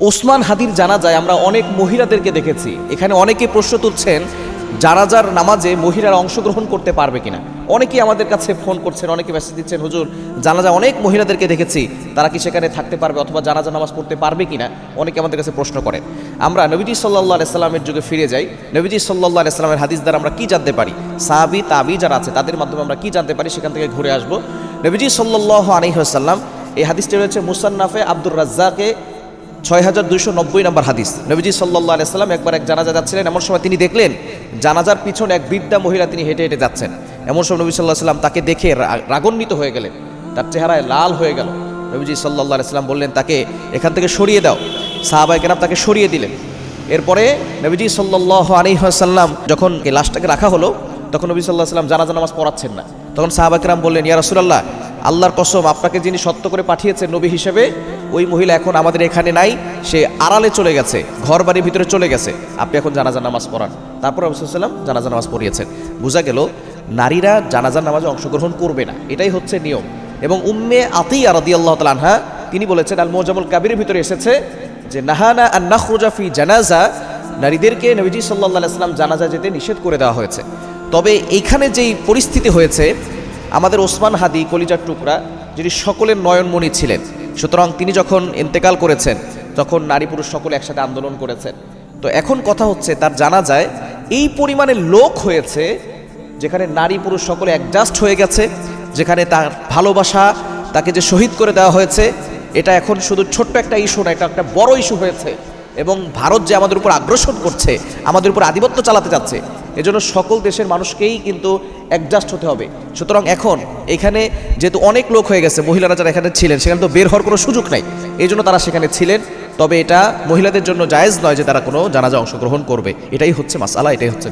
ওসমান হাদির জানা যায় আমরা অনেক মহিলাদেরকে দেখেছি। এখানে অনেকে প্রশ্ন তুলছেন, জানাজার নামাজে মহিলারা অংশগ্রহণ করতে পারবে কিনা? অনেকেই আমাদের কাছে ফোন করছেন, অনেকে মেসেজ দিচ্ছেন, হুজুর জানাজা অনেক মহিলাদেরকে দেখেছি। তারা কি সেখানে থাকতে পারবে অথবা জানাজা নামাজ পড়তে পারবে কিনা? অনেকে আমাদের কাছে প্রশ্ন করেন। আমরা নবীজি সাল্লাহ আলাইস্লামের যুগে ফিরে যাই। নবীজি সাল্লাহ আলাইস্লামের হাদিস দ্বারা আমরা কি জানতে পারি? সাহাবি, তাবি যারা আছে, তাদের মাধ্যমে আমরা কি জানতে পারি? সেখান থেকে ঘুরে আসব। নবীজি সাল্লাহ আলহিহাসাল্লাম এই হাদিসটি রয়েছে মুসান্নাফে আব্দুর রাজ্জাকে ছয় হাজার দুইশো নব্বই নম্বর হাদিস। নবীজি সাল্লাহ আলাইসাল্লাম একবার এক জানাজা যাচ্ছিলেন, এমন সময় তিনি দেখলেন, জানাজার পিছনে এক বৃদ্ধা মহিলা তিনি হেঁটে হেঁটে যাচ্ছেন। এমন সময় নবী সাল্লাহ সাল্লাম তাকে দেখে রাগান্বিত হয়ে গেলেন। তার চেহারায় লাল হয়ে গেল। নবীজি সাল্লাহ আলাইসাল্লাম বললেন, তাকে এখান থেকে সরিয়ে দাও। সাহাবাই কেরাম তাকে সরিয়ে দিলেন। এরপরে নবীজি সাল্লাহ আলিহাসাল্লাম যখন লাশটাকে রাখা হলো, তখন নবী সাল্লাহ সাল্লাম জানাজা নামাজ পড়াচ্ছেন না। তখন সাহাবাকরাম বললেন, ইয়া রাসূলুল্লাহ আল্লাহর কসম, আপনাকে যিনি সত্য করে পাঠিয়েছেন নবী হিসেবে, ওই মহিলা এখন আমাদের এখানে নাই, সে আড়ালে চলে গেছে ঘর বাড়ির ভিতরে চলে গেছে। আপনি এখন জানাজা নামাজ পড়ান। তারপর রসুলাম জানাজা নামাজ পড়িয়েছেন। বোঝা গেল, নারীরা জানাজার নামাজে অংশগ্রহণ করবে না। এটাই হচ্ছে নিয়ম। এবং উম্মে আতি আরদি আল্লাহ তালানহা তিনি বলেছেন আল মোজামুল কাবিরের ভিতরে এসেছে যে, নাহানা আর নাখরুজাফি জানাজা। নারীদেরকে নবীজি সাল্লাহ সাল্লাম জানাজা যেতে নিষেধ করে দেওয়া হয়েছে। তবে এইখানে যেই পরিস্থিতি হয়েছে আমাদের ওসমান হাদি কলিজার টুকরা, যিনি সকলের নয়নমণি ছিলেন, সুতরাং তিনি যখন ইন্তেকাল করেছেন, তখন নারী পুরুষ সকলে একসাথে আন্দোলন করেছেন। তো এখন কথা হচ্ছে, তার জানা যায়, এই পরিমাণে লোক হয়েছে, যেখানে নারী পুরুষ সকলে অ্যাডজাস্ট হয়ে গেছে, যেখানে তার ভালোবাসা তাকে যে শহীদ করে দেওয়া হয়েছে, এটা এখন শুধু ছোট্ট একটা ইস্যু না, এটা একটা বড় ইস্যু হয়েছে। এবং ভারত যে আমাদের উপর আগ্রসন করছে, আমাদের উপর আধিপত্য চালাতে যাচ্ছে এজন্য সকল দেশের মানুষকেই কিন্তু অ্যাডজাস্ট হতে হবে। সুতরাং এখন এখানে যেহেতু অনেক লোক হয়ে গেছে, মহিলারা যারা এখানে ছিলেন, সেখানে তো বের হওয়ার কোনো সুযোগ নাই। এই জন্য তারা সেখানে ছিলেন, তবে এটা মহিলাদের জন্য জায়েজ নয় যে তারা কোনো জানাজা অংশগ্রহণ করবে। এটাই হচ্ছে মাসালা, এটাই হচ্ছে।